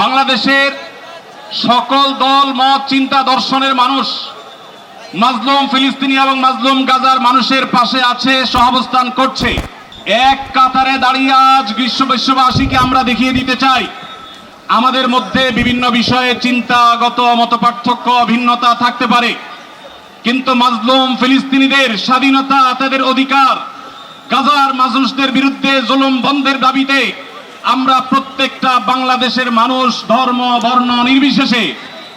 বাংলাদেশের সকল দল, মত, চিন্তা, দর্শনের মানুষ, মাজলুম ফিলিস্তিনি এবং মাজলুম গাজার মানুষের পাশে আছে, সহাবস্থান করছে। এক কাতারে দাঁড়িয়ে আজ বিশ্ব বিশ্ববাসীকে আমরা দেখিয়ে দিতে চাই, আমাদের মধ্যে বিভিন্ন বিষয়ে চিন্তাগত মত পার্থক্য ভিন্নতা থাকতে পারে। কিন্তু মাজলুম ফিলিস্তিনিদের স্বাধীনতা তাদের অধিকার। গাজার মানুষদের বিরুদ্ধে জুলুম বন্ধের দাবিতে আমরা প্রত্যেকটা বাংলাদেশের মানুষ ধর্ম, বর্ণ নির্বিশেষে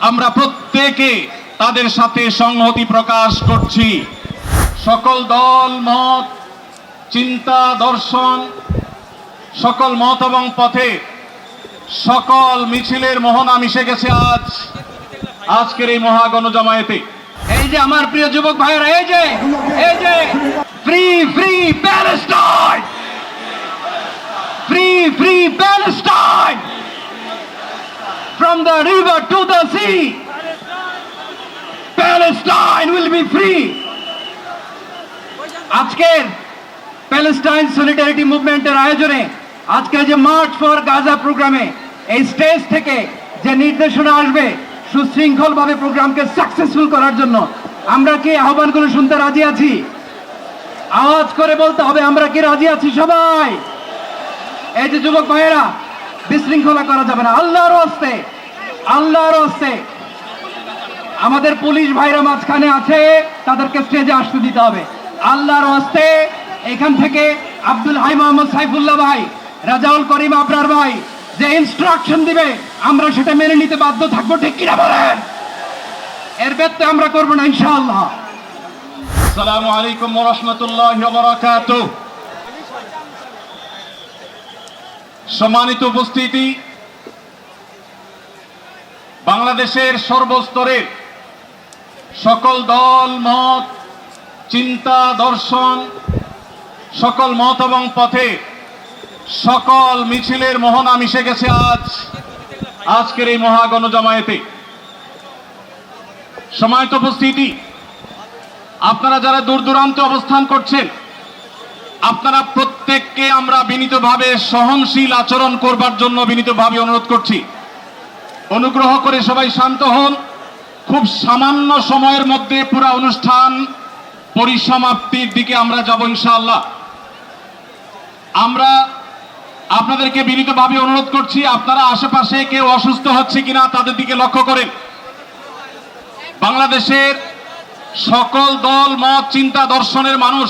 আমরা প্রত্যেকে তাদের সাথে সংহতি প্রকাশ করছি। সকল দল, মত, চিন্তা, দর্শন, সকল মত এবং পথে সকল মিছিলের মোহনা মিশে গেছে আজ। আজকের এই মহাগণ জমায়েতে এই যে আমার প্রিয় যুবক ভাইয়েরা, এই যে এই যে free free Palestine free free Palestine from the river to the sea. Palestine will be free. আজকের প্যালেস্টাইন সলিডারিটি মুভমেন্টের আয়োজনে আজকের যে মার্চ ফর গাজা প্রোগ্রামে এই স্টেজ থেকে যে নির্দেশনা আসবে, সুশৃঙ্খলভাবে প্রোগ্রামকে সাকসেসফুল করার জন্য, আমরা কি আহ্বানগুলো শুনতে রাজি আছি? আওয়াজ করে বলতে হবে, আমরা কি রাজি আছি সবাই? এই যে যুবক ভাইয়েরা, বিশৃঙ্খলা করা যাবে না। আল্লাহর হস্তে আল্লাহর হস্তে। আমাদের পুলিশ ভাইরা মাঝখানে আছে, তাদেরকে স্টেজে আসতে দিতে হবে। আল্লাহর হস্তে, এখান থেকে আব্দুল হাই মোহাম্মদ সাইফুল্লাহ ভাই, রাজাউল করিম আবরার ভাই, যে ইনস্ট্রাকশন দিবে, আমরা সেটা মেনে নিতে বাধ্য থাকব, ঠিক কিনা বলেন? এর ব্যত্যয় আমরা করব না, ইনশাআল্লাহ। আসসালামু আলাইকুম ওয়া রাহমাতুল্লাহি বারাকাতুহু। সম্মানিত উপস্থিতি, বাংলাদেশের সর্বস্তরের সকল দল, মত, চিন্তা, দর্শন, সকল মত এবং পথে সকল মিছিলের মোহনা মিশে গেছে আজ, আজকের এই মহাগণ জমায়েতে সময়ত উপস্থিতি, আপনারা যারা দূর দূরান্তে অবস্থান করছেন আপনারা প্রত্যেককে আমরা বিনীতভাবে সহনশীল আচরণ করবার জন্য বিনীতভাবে অনুরোধ করছি। অনুগ্রহ করে সবাই শান্ত হন। খুব সামান্য সময়ের মধ্যে পুরো অনুষ্ঠান পরিসমাপ্তির দিকে আমরা যাব ইনশাআল্লাহ। আমরা আপনাদেরকে বিনীতভাবে অনুরোধ করছি, আপনারা আশেপাশে কেউ অসুস্থ হচ্ছে কিনা তাদের দিকে লক্ষ্য করেন। বাংলাদেশের সকল দল, মত, চিন্তা, দর্শনের মানুষ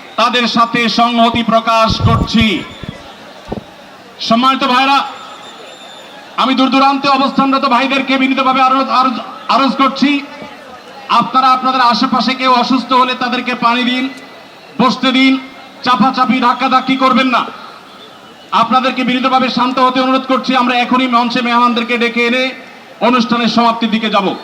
তাদের সাথে সংহতি প্রকাশ করছি। সম্মানিত ভাইরা আমি দূর দূরান্তে অবস্থানরত ভাইদেরকে বিনীতভাবে আরও আরো- আরজ করছি। আপনারা আপনাদের আশেপাশে কেউ অসুস্থ হলে তাদেরকে পানি দিন, বসতে দিন, চাপাচাপি, ধাক্কাধাক্কি করবেন না। আপনাদেরকে বিনীতভাবে শান্ত হতে অনুরোধ করছি। আমরা এখনই মঞ্চে মেহমানদেরকে ডেকে এনে অনুষ্ঠানের সমাপ্তির দিকে যাব।